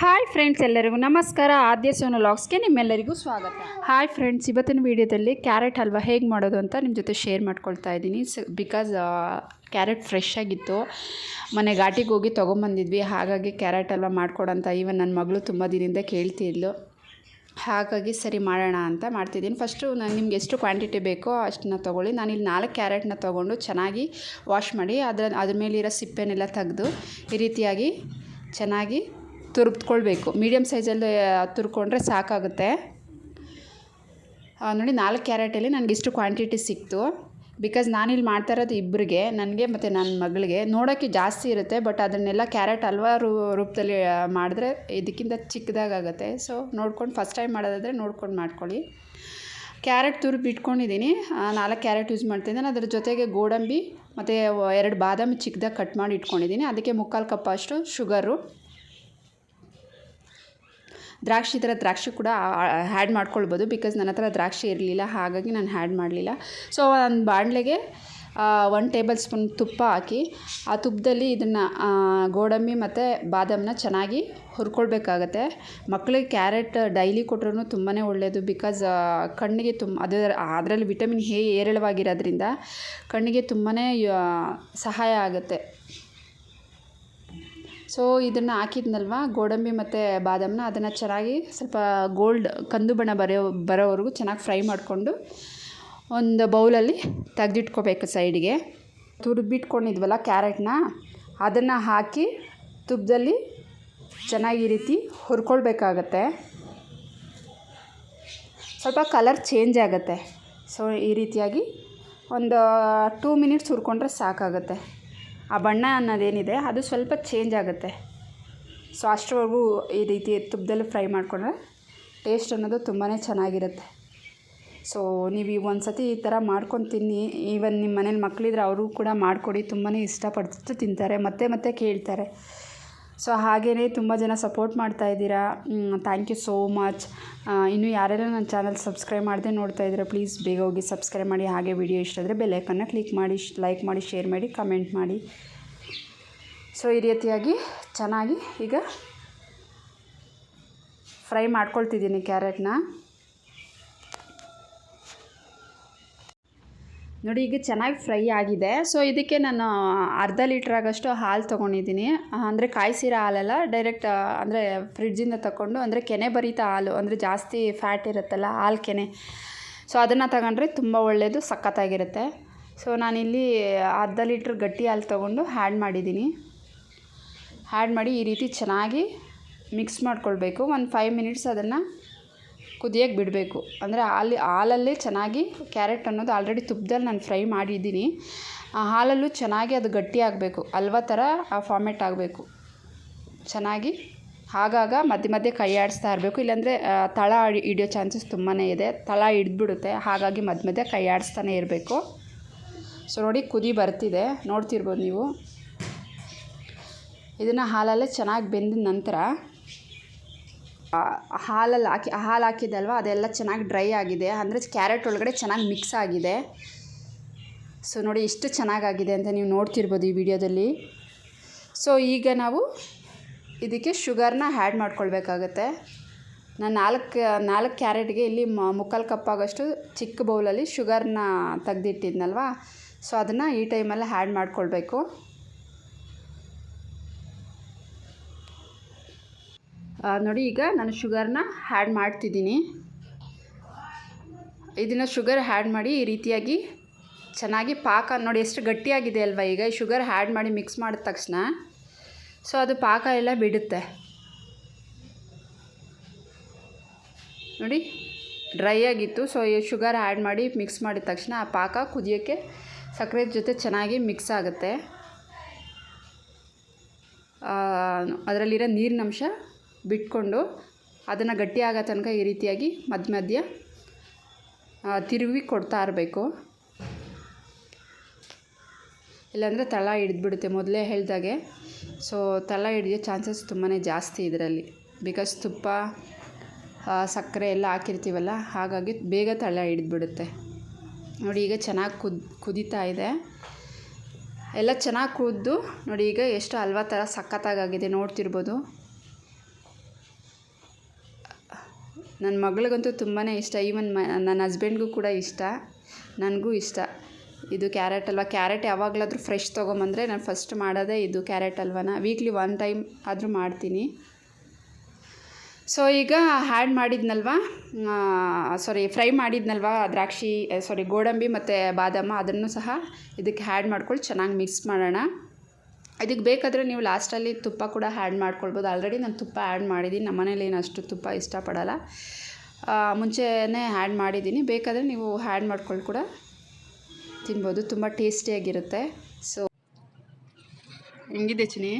Hi friends ಎಲ್ಲರಿಗೂ ನಮಸ್ಕಾರ, ಆದ್ಯ ಸೋನು ಲಾಗ್ಸ್ಗೆ ನಿಮ್ಮೆಲ್ಲರಿಗೂ ಸ್ವಾಗತ. ಹಾಯ್ ಫ್ರೆಂಡ್ಸ್, ಇವತ್ತಿನ ವೀಡಿಯೋದಲ್ಲಿ ಕ್ಯಾರೆಟ್ ಹಲ್ವಾ ಹೇಗೆ ಮಾಡೋದು ಅಂತ ನಿಮ್ಮ ಜೊತೆ ಶೇರ್ ಮಾಡ್ಕೊಳ್ತಾ ಇದ್ದೀನಿ. ಬಿಕಾಸ್ ಕ್ಯಾರೆಟ್ ಫ್ರೆಶ್ ಆಗಿತ್ತು. ಮನೆ ಘಾಟಿಗೆ ಹೋಗಿ ತೊಗೊಂಬಂದಿದ್ವಿ. ಹಾಗಾಗಿ ಕ್ಯಾರೆಟ್ ಹಲ್ವಾ ಮಾಡ್ಕೊಡಂತ ಈವನ್ ನನ್ನ ಮಗಳು ತುಂಬ ದಿನದಿಂದ ಕೇಳ್ತಿದ್ಲು ಹಾಗಾಗಿ ಸರಿ ಮಾಡೋಣ ಅಂತ ಮಾಡ್ತಿದ್ದೀನಿ. ಫಸ್ಟು ನಾನು ನಿಮ್ಗೆ ಎಷ್ಟು ಕ್ವಾಂಟಿಟಿ ಬೇಕೋ ಅಷ್ಟನ್ನ ತೊಗೊಳ್ಳಿ. ಇಲ್ಲಿ ನಾಲ್ಕು ಕ್ಯಾರೆಟ್ನ ತೊಗೊಂಡು ಚೆನ್ನಾಗಿ ವಾಶ್ ಮಾಡಿ, ಅದರ, ಅದ್ರ ಮೇಲಿರೋ ಸಿಪ್ಪೆನೆಲ್ಲ ತೆಗೆದು ಈ ರೀತಿಯಾಗಿ ಚೆನ್ನಾಗಿ ತುರಿದ್ಕೊಳ್ಬೇಕು ಮೀಡಿಯಮ್ ಸೈಜಲ್ಲಿ ತುರ್ಕೊಂಡ್ರೆ ಸಾಕಾಗುತ್ತೆ. ನೋಡಿ ನಾಲ್ಕು ಕ್ಯಾರೆಟಲ್ಲಿ ನನಗೆ ಇಷ್ಟು ಕ್ವಾಂಟಿಟಿ ಸಿಕ್ತು. ಬಿಕಾಸ್ ನಾನಿಲ್ಲಿ ಮಾಡ್ತಾ ಇರೋದು ಇಬ್ಬರಿಗೆ ನನಗೆ ಮತ್ತು ನನ್ನ ಮಗಳಿಗೆ. ನೋಡೋಕ್ಕೆ ಜಾಸ್ತಿ ಇರುತ್ತೆ, ಬಟ್ ಅದನ್ನೆಲ್ಲ ಕ್ಯಾರೆಟ್ ಹಲ್ವಾರು ರೂಪದಲ್ಲಿ ಮಾಡಿದ್ರೆ ಇದಕ್ಕಿಂತ ಚಿಕ್ಕದಾಗುತ್ತೆ ಸೊ, ನೋಡ್ಕೊಂಡು, ಫಸ್ಟ್ ಟೈಮ್ ಮಾಡೋದಾದರೆ ನೋಡ್ಕೊಂಡು ಮಾಡ್ಕೊಳ್ಳಿ. ಕ್ಯಾರೆಟ್ ತುರಿದು ಇಟ್ಕೊಂಡಿದ್ದೀನಿ. ನಾಲ್ಕು ಕ್ಯಾರೆಟ್ ಯೂಸ್ ಮಾಡ್ತಿದ್ದೀನಿ ಅದ್ರ ಜೊತೆಗೆ ಗೋಡಂಬಿ ಮತ್ತು ಎರಡು ಬಾದಾಮಿ ಚಿಕ್ಕದಾಗಿ ಕಟ್ ಮಾಡಿ ಇಟ್ಕೊಂಡಿದ್ದೀನಿ. ಅದಕ್ಕೆ ಮುಕ್ಕಾಲು ಕಪ್ ಅಷ್ಟು ಶುಗರು. ದ್ರಾಕ್ಷಿ ಥರ ದ್ರಾಕ್ಷಿ ಕೂಡ ಹ್ಯಾಡ್ ಮಾಡ್ಕೊಳ್ಬೋದು ಬಿಕಾಸ್ ನನ್ನ ಹತ್ರ ದ್ರಾಕ್ಷಿ ಇರಲಿಲ್ಲ, ಹಾಗಾಗಿ ನಾನು ಹ್ಯಾಡ್ ಮಾಡಲಿಲ್ಲ. ಸೊ ಒಂದು ಬಾಣಲೆಗೆ ಒನ್ ಟೇಬಲ್ ಸ್ಪೂನ್ ತುಪ್ಪ ಹಾಕಿ, ಆ ತುಪ್ಪದಲ್ಲಿ ಇದನ್ನು ಗೋಡಂಬಿ ಮತ್ತು ಬಾದಾಮನ್ನ ಚೆನ್ನಾಗಿ ಹುರ್ಕೊಳ್ಬೇಕಾಗತ್ತೆ. ಮಕ್ಕಳಿಗೆ ಕ್ಯಾರೆಟ್ ಡೈಲಿ ಕೊಟ್ರೂ ತುಂಬಾ ಒಳ್ಳೆಯದು ಬಿಕಾಸ್ ಕಣ್ಣಿಗೆ ತುಂಬ ಅದರ ಅದರಲ್ಲಿ ವಿಟಮಿನ್ ಹೇ ಹೇರಳವಾಗಿರೋದ್ರಿಂದ ಕಣ್ಣಿಗೆ ತುಂಬಾ ಸಹಾಯ ಆಗುತ್ತೆ. ಸೊ ಇದನ್ನು ಹಾಕಿದ್ನಲ್ವ? ಗೋಡಂಬಿ ಮತ್ತು ಬಾದಾಮನ್ನ ಅದನ್ನು ಚೆನ್ನಾಗಿ ಸ್ವಲ್ಪ ಗೋಲ್ಡ್ ಕಂದು ಬಣ್ಣ ಬರೋ ಬರೋವರೆಗೂ ಚೆನ್ನಾಗಿ ಫ್ರೈ ಮಾಡಿಕೊಂಡು ಒಂದು ಬೌಲಲ್ಲಿ ತೆಗೆದಿಟ್ಕೋಬೇಕು ಸೈಡಿಗೆ. ತುರಿದ್ಬಿಟ್ಕೊಂಡಿದ್ವಲ್ಲ ಕ್ಯಾರೆಟ್ನ, ಅದನ್ನು ಹಾಕಿ ತುಪ್ಪದಲ್ಲಿ ಚೆನ್ನಾಗಿ ರೀತಿ ಹುರ್ಕೊಳ್ಬೇಕಾಗತ್ತೆ. ಸ್ವಲ್ಪ ಕಲರ್ ಚೇಂಜ್ ಆಗುತ್ತೆ. ಸೊ ಈ ರೀತಿಯಾಗಿ ಒಂದು ಟೂ ಮಿನಿಟ್ಸ್ ಹುರ್ಕೊಂಡ್ರೆ ಸಾಕಾಗುತ್ತೆ. ಆ ಬಣ್ಣ ಅನ್ನೋದೇನಿದೆ, ಅದು ಸ್ವಲ್ಪ ಚೇಂಜ್ ಆಗುತ್ತೆ. ಸೊ ಅಷ್ಟರವರೆಗೂ ಈ ರೀತಿ ತುಪ್ಪದಲ್ಲಿ ಫ್ರೈ ಮಾಡಿಕೊಂಡ್ರೆ ಟೇಸ್ಟ್ ಅನ್ನೋದು ತುಂಬಾ ಚೆನ್ನಾಗಿರುತ್ತೆ. ಸೊ ನೀವು ಈ ಒಂದು ಸತಿ ಈ ಥರ ಮಾಡ್ಕೊಂಡು ತಿನ್ನಿ. ಈವನ್ ನಿಮ್ಮ ಮನೇಲಿ ಮಕ್ಕಳಿದ್ರೆ ಅವರು ಕೂಡ ಮಾಡಿಕೊಡಿ. ತುಂಬಾ ಇಷ್ಟಪಡ್ತಿದ್ದು ತಿಂತಾರೆ. ಮತ್ತೆ ಮತ್ತೆ ಕೇಳ್ತಾರೆ. ಸೊ ಹಾಗೆಯೇ ತುಂಬ ಜನ ಸಪೋರ್ಟ್ ಮಾಡ್ತಾ ಇದ್ದೀರಾ. ಥ್ಯಾಂಕ್ ಯು ಸೋ ಮಚ್ ಇನ್ನು ಯಾರೆಲ್ಲ ನನ್ನ ಚಾನಲ್ ಸಬ್ಸ್ಕ್ರೈಬ್ ಮಾಡದೆ ನೋಡ್ತಾ ಇದ್ದೀರಾ ಪ್ಲೀಸ್ ಬೇಗ ಹೋಗಿ ಸಬ್ಸ್ಕ್ರೈಬ್ ಮಾಡಿ. ಹಾಗೆ ವಿಡಿಯೋ ಇಷ್ಟ ಆದರೆ ಬೆಲ್ಲೈಕನ್ನ ಕ್ಲಿಕ್ ಮಾಡಿ ಲೈಕ್ ಮಾಡಿ ಶೇರ್ ಮಾಡಿ ಕಮೆಂಟ್ ಮಾಡಿ. ಸೊ ಈ ರೀತಿಯಾಗಿ ಚೆನ್ನಾಗಿ ಈಗ ಫ್ರೈ ಮಾಡ್ಕೊಳ್ತಿದ್ದೀನಿ ಕ್ಯಾರೆಟ್ನ ನೋಡಿ, ಈಗ ಚೆನ್ನಾಗಿ ಫ್ರೈ ಆಗಿದೆ. ಸೊ ಇದಕ್ಕೆ ನಾನು ಅರ್ಧ ಲೀಟ್ರ್ ಆಗೋಷ್ಟು ಹಾಲು ತೊಗೊಂಡಿದ್ದೀನಿ. ಅಂದರೆ ಕಾಯಿಸಿರೋ ಹಾಲೆಲ್ಲ ಡೈರೆಕ್ಟ್ ಅಂದರೆ ಫ್ರಿಡ್ಜಿಂದ ತಗೊಂಡು ಅಂದರೆ ಕೆನೆ ಬರೀತ ಹಾಲು, ಅಂದರೆ ಜಾಸ್ತಿ ಫ್ಯಾಟ್ ಇರುತ್ತಲ್ಲ, ಹಾಲು ಕೆನೆ. ಸೊ ಅದನ್ನು ತಗೊಂಡ್ರೆ ತುಂಬ ಒಳ್ಳೆಯದು ಸಖತ್ತಾಗಿರುತ್ತೆ. ಸೊ ನಾನಿಲ್ಲಿ ಅರ್ಧ ಲೀಟ್ರ್ ಗಟ್ಟಿ ಹಾಲು ತೊಗೊಂಡು ಹ್ಯಾಡ್ ಮಾಡಿದ್ದೀನಿ. ಹ್ಯಾಡ್ ಮಾಡಿ ಈ ರೀತಿ ಚೆನ್ನಾಗಿ ಮಿಕ್ಸ್ ಮಾಡ್ಕೊಳ್ಬೇಕು. ಒಂದು ಫೈವ್ ಮಿನಿಟ್ಸ್ ಅದನ್ನು ಕುದಿಯೋಕ್ಕೆ ಬಿಡಬೇಕು. ಅಂದರೆ ಹಾಲು, ಹಾಲಲ್ಲೇ ಚೆನ್ನಾಗಿ ಕ್ಯಾರೆಟ್ ಅನ್ನೋದು ಆಲ್ರೆಡಿ ತುಪ್ಪದಲ್ಲಿ ನಾನು ಫ್ರೈ ಮಾಡಿದ್ದೀನಿ. ಆ ಹಾಲಲ್ಲೂ ಚೆನ್ನಾಗಿ ಅದು ಗಟ್ಟಿ ಆಗಬೇಕು. ಹಲ್ವ ಥರ ಆ ಫಾರ್ಮೆಟ್ ಆಗಬೇಕು. ಚೆನ್ನಾಗಿ ಆಗಾಗ ಮಧ್ಯೆ ಮಧ್ಯೆ ಕೈ ಆಡಿಸ್ತಾ ಇರಬೇಕು. ಇಲ್ಲಾಂದರೆ ತಳ ಹಿಡಿ- ಹಿಡಿಯೋ ಚಾನ್ಸಸ್ ತುಂಬಾ ಇದೆ. ತಳ ಹಿಡಿದ್ಬಿಡುತ್ತೆ. ಹಾಗಾಗಿ ಮಧ್ಯ ಮಧ್ಯೆ ಕೈ ಆಡಿಸ್ತಾನೆ ಇರಬೇಕು. ಸೊ ನೋಡಿ ಕುದಿ ಬರ್ತಿದೆ. ನೋಡ್ತಿರ್ಬೋದು ನೀವು. ಇದನ್ನು ಹಾಲಲ್ಲೇ ಚೆನ್ನಾಗಿ ಬೆಂದ ನಂತರ ಹಾಲಲ್ಲಿ ಹಾಕಿ ಹಾಲು ಹಾಕಿದಲ್ವ? ಅದೆಲ್ಲ ಚೆನ್ನಾಗಿ ಡ್ರೈ ಆಗಿದೆ. ಅಂದರೆ ಕ್ಯಾರೆಟ್ ಒಳಗಡೆ ಚೆನ್ನಾಗಿ ಮಿಕ್ಸ್ ಆಗಿದೆ. ಸೊ ನೋಡಿ ಎಷ್ಟು ಚೆನ್ನಾಗಾಗಿದೆ ಅಂತ ನೀವು ನೋಡ್ತಿರ್ಬೋದು ಈ ವಿಡಿಯೋದಲ್ಲಿ. ಸೊ ಈಗ ನಾವು ಇದಕ್ಕೆ ಶುಗರ್ನ ಆ್ಯಡ್ ಮಾಡ್ಕೊಳ್ಬೇಕಾಗತ್ತೆ. ನಾನು ನಾಲ್ಕು ನಾಲ್ಕು ಕ್ಯಾರೆಟ್ಗೆ ಇಲ್ಲಿ ಮುಕ್ಕಾಲು ಕಪ್ ಆಗೋಷ್ಟು ಚಿಕ್ಕ ಬೌಲಲ್ಲಿ ಶುಗರ್ನ ತೆಗ್ದಿಟ್ಟಿದ್ನಲ್ವ? ಸೊ ಅದನ್ನು ಈ ಟೈಮಲ್ಲಿ ಆ್ಯಡ್ ಮಾಡ್ಕೊಳ್ಬೇಕು. ನೋಡಿ ಈಗ ನಾನು ಶುಗರ್ನ ಹ್ಯಾಡ್ ಮಾಡ್ತಿದ್ದೀನಿ. ಇದನ್ನು ಶುಗರ್ ಹ್ಯಾಡ್ ಮಾಡಿ ಈ ರೀತಿಯಾಗಿ ಚೆನ್ನಾಗಿ ಪಾಕ ನೋಡಿ ಎಷ್ಟು ಗಟ್ಟಿಯಾಗಿದೆ ಅಲ್ವಾ ಈಗ. ಶುಗರ್ ಹ್ಯಾಡ್ ಮಾಡಿ ಮಿಕ್ಸ್ ಮಾಡಿದ ತಕ್ಷಣ ಸೊ ಅದು ಪಾಕ ಎಲ್ಲ ಬಿಡುತ್ತೆ. ನೋಡಿ, ಡ್ರೈ ಆಗಿತ್ತು. ಸೊ ಈ ಶುಗರ್ ಆ್ಯಡ್ ಮಾಡಿ ಮಿಕ್ಸ್ ಮಾಡಿದ ತಕ್ಷಣ ಆ ಪಾಕ ಕುದಿಯೋಕ್ಕೆ ಸಕ್ಕರೆ ಜೊತೆ ಚೆನ್ನಾಗಿ ಮಿಕ್ಸ್ ಆಗುತ್ತೆ. ಅದರಲ್ಲಿರೋ ನೀರಿನಂಶ ಬಿಟ್ಕೊಂಡು ಅದನ್ನು ಗಟ್ಟಿ ಆಗೋ ತನಕ ಈ ರೀತಿಯಾಗಿ ಮಧ್ಯ ಮಧ್ಯ ತಿರುವಿ ಕೊಡ್ತಾ ಇರಬೇಕು. ಇಲ್ಲಾಂದರೆ ತಳ ಹಿಡಿದ್ಬಿಡುತ್ತೆ. ಮೊದಲೇ ಹೇಳಿದಾಗೆ ಸೊ ತಳ ಹಿಡಿಯೋ ಚಾನ್ಸಸ್ ತುಂಬಾ ಜಾಸ್ತಿ ಇದರಲ್ಲಿ. ಬಿಕಾಸ್ ತುಪ್ಪ ಸಕ್ಕರೆ ಎಲ್ಲ ಹಾಕಿರ್ತೀವಲ್ಲ, ಹಾಗಾಗಿ ಬೇಗ ತಳ ಹಿಡಿದ್ಬಿಡುತ್ತೆ. ನೋಡಿ ಈಗ ಚೆನ್ನಾಗಿ ಕುದ್, ಕುದೀತಾ ಇದೆ. ಎಲ್ಲ ಚೆನ್ನಾಗಿ ಕುದ್ದು ನೋಡಿ ಈಗ ಎಷ್ಟು ಹಲ್ವಾ ಥರ ಸಖತ್ತಾಗಿದೆ ನೋಡ್ತಿರ್ಬೋದು. ನನ್ನ ಮಗಳಿಗಂತೂ ತುಂಬಾ ಇಷ್ಟ. ಈವನ್ ನನ್ನ ಹಸ್ಬೆಂಡ್ಗೂ ಕೂಡ ಇಷ್ಟ. ನನಗೂ ಇಷ್ಟ. ಇದು ಕ್ಯಾರೆಟ್ ಅಲ್ವಾ? ಕ್ಯಾರೆಟ್ ಯಾವಾಗಲಾದರೂ ಫ್ರೆಶ್ ತೊಗೊಂಬಂದರೆ ನಾನು ಫಸ್ಟ್ ಮಾಡೋದೇ ಇದು ಕ್ಯಾರೆಟ್ ಹಲ್ವನ ವೀಕ್ಲಿ ಒನ್ ಟೈಮ್ ಆದರೂ ಮಾಡ್ತೀನಿ. ಸೊ ಈಗ ಹ್ಯಾಡ್ ಮಾಡಿದ್ನಲ್ವ? Sorry fry ಮಾಡಿದ್ನಲ್ವ? ದ್ರಾಕ್ಷಿ ಸಾರಿ ಗೋಡಂಬಿ ಮತ್ತು ಬಾದಾಮ ಅದನ್ನು ಸಹ ಇದಕ್ಕೆ ಹ್ಯಾಡ್ ಮಾಡ್ಕೊಂಡು ಚೆನ್ನಾಗಿ ಮಿಕ್ಸ್ ಮಾಡೋಣ. ಇದಕ್ಕೆ ಬೇಕಾದರೆ ನೀವು ಲಾಸ್ಟಲ್ಲಿ ತುಪ್ಪ ಕೂಡ ಹ್ಯಾಡ್ ಮಾಡ್ಕೊಳ್ಬೋದು. ಆಲ್ರೆಡಿ ನಾನು ತುಪ್ಪ ಆ್ಯಡ್ ಮಾಡಿದ್ದೀನಿ. ನಮ್ಮ ಮನೇಲಿ ಏನು ಅಷ್ಟು ತುಪ್ಪ ಇಷ್ಟಪಡಲ್ಲ. ಮುಂಚೆನೇ ಹ್ಯಾಡ್ ಮಾಡಿದ್ದೀನಿ. ಬೇಕಾದರೆ ನೀವು ಹ್ಯಾಡ್ ಮಾಡ್ಕೊಂಡು ಕೂಡ ತಿನ್ಬೋದು. ತುಂಬ ಟೇಸ್ಟಿಯಾಗಿರುತ್ತೆ. ಸೊ, ಹೆಂಗಿದೆ ಚಿನಿ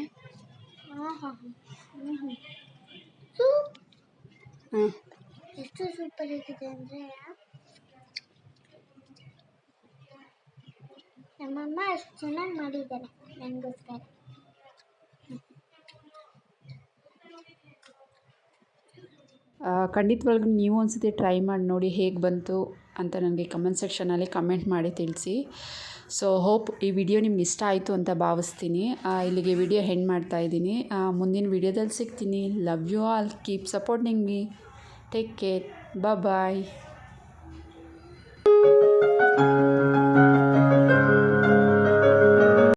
ಹಾಂ ಎಷ್ಟು ಸೂಪರ್ ಆಗಿದೆ ಅಂದರೆ, ನಮ್ಮಮ್ಮ ಅಷ್ಟು ಚೆನ್ನಾಗಿ ಮಾಡಿದ್ದಾರೆ. ನನಗೋಸ್ಕರ ಖಂಡಿತವಾಗ್ಲೂ ನೀವು ಒಂದ್ಸತಿ ಟ್ರೈ ಮಾಡಿ ನೋಡಿ ಹೇಗೆ ಬಂತು ಅಂತ ನನಗೆ ಕಮೆಂಟ್ ಸೆಕ್ಷನಲ್ಲಿ ಕಮೆಂಟ್ ಮಾಡಿ ತಿಳಿಸಿ. ಸೊ ಹೋಪ್ ಈ ವಿಡಿಯೋ ನಿಮ್ಗೆ ಇಷ್ಟ ಆಯಿತು ಅಂತ ಭಾವಿಸ್ತೀನಿ. ಇಲ್ಲಿಗೆ ವಿಡಿಯೋ ಹೆಂಡ್ ಮಾಡ್ತಾ ಇದ್ದೀನಿ. ಮುಂದಿನ ವಿಡಿಯೋದಲ್ಲಿ ಸಿಗ್ತೀನಿ. Love you all keep supporting me take care bye